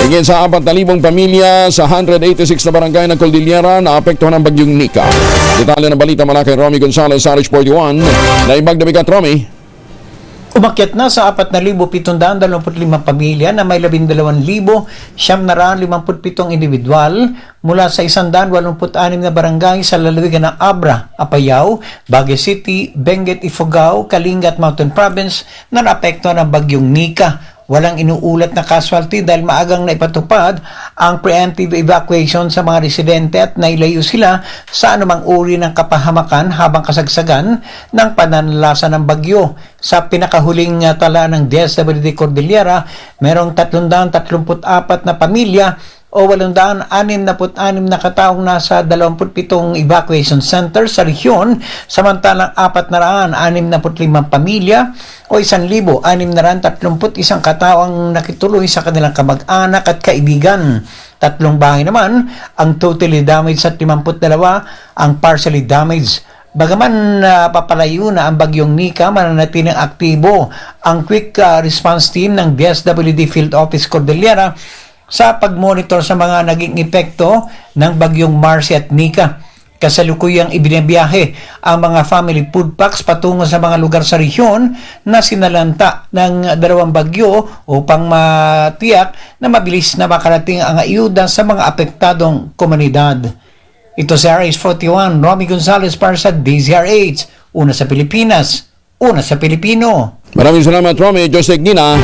Hingin sa 4,000 pamilya sa 186 na barangay ng Cordillera na apektuhan ng bagyong Nika. Detalye ng balita mula kay Romy Gonzalez, Sarich 41. Naibag na bigat, Romy. Umakyat na sa 4,725 pamilya na may 12,757 individual mula sa 186 na barangay sa lalawigan ng Abra, Apayao, Baguio City, Benguet, Ifugao, Kalinga at Mountain Province na naapekto ng bagyong Nika. Walang inuulat na casualty dahil maagang naipatupad ang preemptive evacuation sa mga residente at nailayo sila sa anumang uri ng kapahamakan habang kasagsagan ng pananalasa ng bagyo. Sa pinakahuling uh, tala ng DSWD Cordillera, merong 334 na pamilya o 866 na kataong nasa 27 evacuation center sa rehiyon, samantalang 465 pamilya o 1,631 katao ang nakituloy sa kanilang kamag-anak at kaibigan. Tatlong bahay naman ang totally damaged at 52 ang partially damaged. Bagaman uh, papalayo na ang bagyong Nika, mananatiling aktibo ang quick uh, response team ng DSWD Field Office Cordillera sa pagmonitor sa mga naging epekto ng bagyong Marcy at Nika. Kasalukuyang ibinabiyahe ang mga family food packs patungo sa mga lugar sa rehiyon na sinalanta ng dalawang bagyo upang matiyak na mabilis na makarating ang ayuda sa mga apektadong komunidad. Ito si RH41, Romy Gonzalez para sa DZRH. Una sa Pilipinas, una sa Pilipino. Maraming salamat, Romy. Jose Gina.